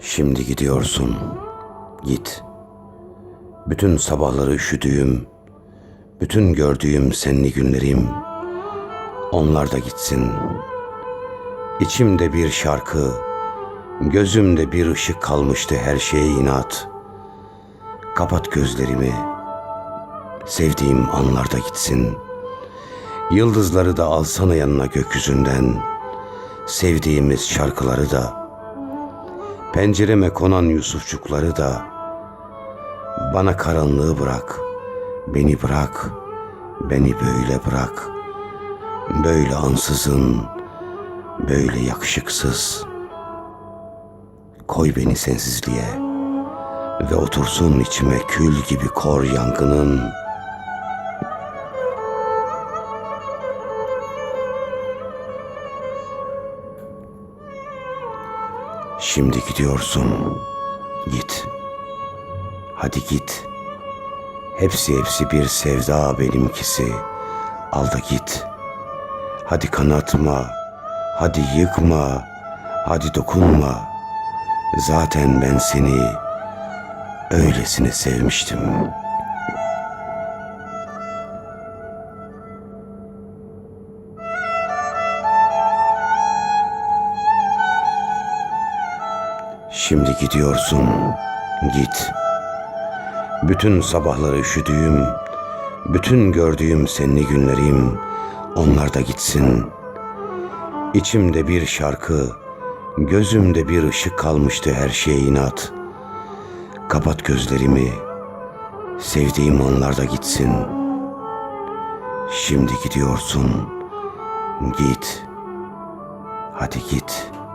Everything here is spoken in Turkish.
Şimdi gidiyorsun. Git. Bütün sabahları üşüdüğüm, bütün gördüğüm senli günlerim, onlar da gitsin. İçimde bir şarkı, gözümde bir ışık kalmıştı her şeye inat. Kapat gözlerimi, sevdiğim anlar da gitsin. Yıldızları da alsana yanına gökyüzünden, sevdiğimiz şarkıları da, pencereme konan Yusufçukları da, bana karanlığı bırak, beni bırak, beni böyle bırak. Böyle ansızın, böyle yakışıksız. Koy beni sensizliğe ve otursun içime kül gibi kor yangının. Şimdi gidiyorsun. Git. Hadi git. Hepsi hepsi bir sevda benimkisi. Al da git. Hadi kanatma. Hadi yıkma. Hadi dokunma. Zaten ben seni öylesine sevmiştim. Şimdi gidiyorsun. Git. Bütün sabahları üşüdüğüm, bütün gördüğüm senli günlerim, onlar da gitsin. İçimde bir şarkı, gözümde bir ışık kalmıştı her şeye inat. Kapat gözlerimi, sevdiğim anlar da gitsin. Şimdi gidiyorsun, git. Hadi git.''